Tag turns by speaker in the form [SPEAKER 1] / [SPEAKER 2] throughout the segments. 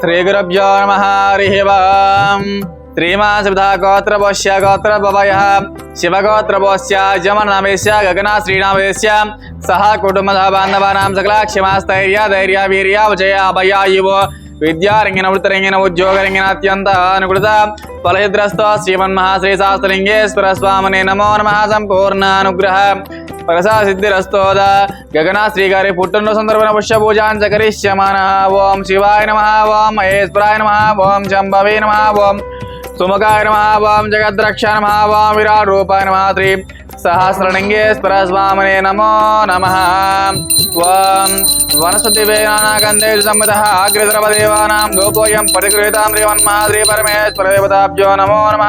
[SPEAKER 1] శ్రీగురుభ్యో నమ హరి ఓం. శ్రీమాసిధా గోత్రపోష్య గోత్రభవయ. శివగోత్రపోష్య జమనమేశ్య గగన శ్రీనామేశ్య సహ కుటుంబ బాంధవానాం సకల క్షమాస్థైర్య ధైర్య వీర్య విజయ అభయ యువో విద్యారంగిన వృత్తరంగిన ఉద్యోగరంగిన అత్యంత అనుకృత ఫలహిద్రస్త శ్రీమన్మహాశ్రీ శాస్త్రలింగేశ్వర స్వామిని నమో నమ. సంపూర్ణ అనుగ్రహ ప్రసా సిద్ధిరస్తోద గగనా శ్రీగారి గారి సందర్భన పుష్య పూజాంచ ఓం శివాయ నమ ఓం మహేశ్వరాయ నమ ఓం శంభవే నమ ఓం సుముఖాయ నమ ఓం జగద్రక్ష నమ ఓం విరాట్ రూపాయ నమ శ్రీ సహస్రలింగేశ్వర స్వామినే నమో నమ ఓం వనస్పతి వేనాగంధే సంహిత అగ్రసర్వదేవానాం ధూపోయం పరిగృహీతాం శ్రీమన్మహాద్రి పరమేశ్వర దేవతాభ్యో నమో నమ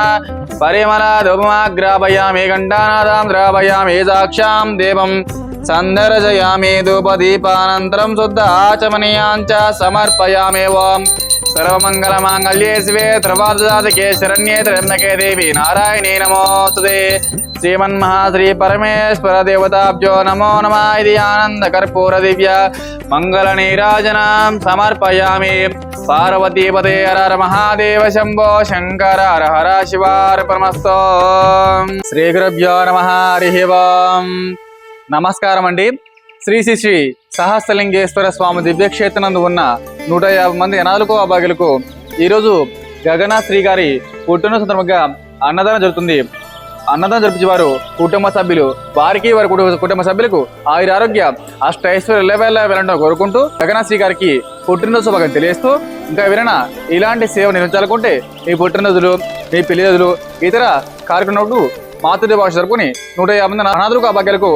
[SPEAKER 1] పరిమళ ధూపమాగ్రాపయామి ఘంటానాదాం ద్రాపయామి సాక్షాం దేవం సందర్శయామి ధూపదీపానంతరం శుద్ధ ఆచమనీయాంచ సర్వమంగళమాంగళ్యే శివే త్రివాదకే శరణ్యే త్ర్యంబకే దేవి నారాయణీ నమోస్తుతే శ్రీమన్మహాశ్రీ పరమేశ్వర దేవతాభ్యో నమో నమ ఇది ఆనంద కర్పూర దివ్య మంగళ నీరాజనాం సమర్పయామి పార్వతీపదే హర మహాదేవ శంభో శంకర హర హర శివార్పణమస్తో శ్రీ గురుభ్యో నమ హరి నమస్కారం అండి శ్రీ శ్రీ శ్రీ సహస్రలింగేశ్వర స్వామి దివ్యక్షేత్రనందు ఉన్న నూట యాభై మంది ఎనాలుకో అభాగ్యులకు ఈరోజు గగనా శ్రీ గారి పుట్టిన సందర్భంగా అన్నదానం జరుగుతుంది. అన్నదానం జరిపించే వారు కుటుంబ సభ్యులు. వారికి వారి కుటుంబ కుటుంబ సభ్యులకు ఆయుర ఆరోగ్య అష్టైశ్వర్య లెవెల్ వెళ్ళడం కోరుకుంటూ గగనాశ్రీ గారికి పుట్టినరోజు శుభాకాంక్షలు తెలియజేస్తూ ఇంకా ఎవరైనా ఇలాంటి సేవ నిర్మించాలనుకుంటే మీ పుట్టినరోజులు మీ పెళ్ళి రోజులు ఇతర కార్యక్రమాలకు మాతృదేవ భాష జరుపుకుని నూట యాభై మంది అనాథులకు ఆ భాగ్యాలకు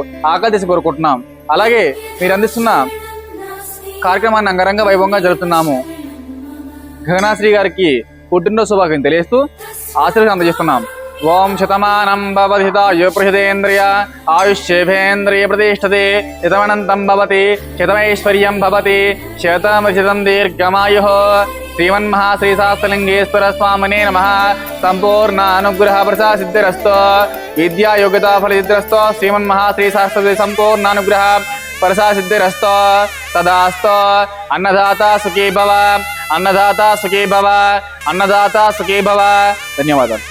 [SPEAKER 1] చేసి కోరుకుంటున్నాం. అలాగే మీరు అందిస్తున్న కార్యక్రమాన్ని అంగరంగ వైభవంగా జరుపుతున్నాము. గగనాశ్రీ గారికి పుట్టినరోజు శుభాకాంక్షలు తెలియజేస్తూ ఆశీర్వాదం అందజేస్తున్నాం. ఓం శతమానం భవధితాయు ప్రహితేంద్రియ ఆయుష్యేభేంద్రియ ప్రతిష్టతే శతమనంతం భవతి శతమైశ్వర్యం భవతి శతమశతం దీర్ఘమాయు. శ్రీమన్మహాశ్రీ శాస్త్రలింగేశ్వర స్వామినే నమ. సంపూర్ణ అనుగ్రహ ప్రసాద సిద్ధిరస్తో విద్యా యోగ్యతా ఫల సిద్ధిరస్తో శ్రీమన్మహాశ్రీ శాస్త్ర సంపూర్ణ అనుగ్రహ ప్రసాద సిద్ధిరస్తో తదాస్తో. అన్నదాత సుఖీ భవ అన్నదాత సుఖీ భవ అన్నదాత సుఖీ భవ ధన్యవాదాలు.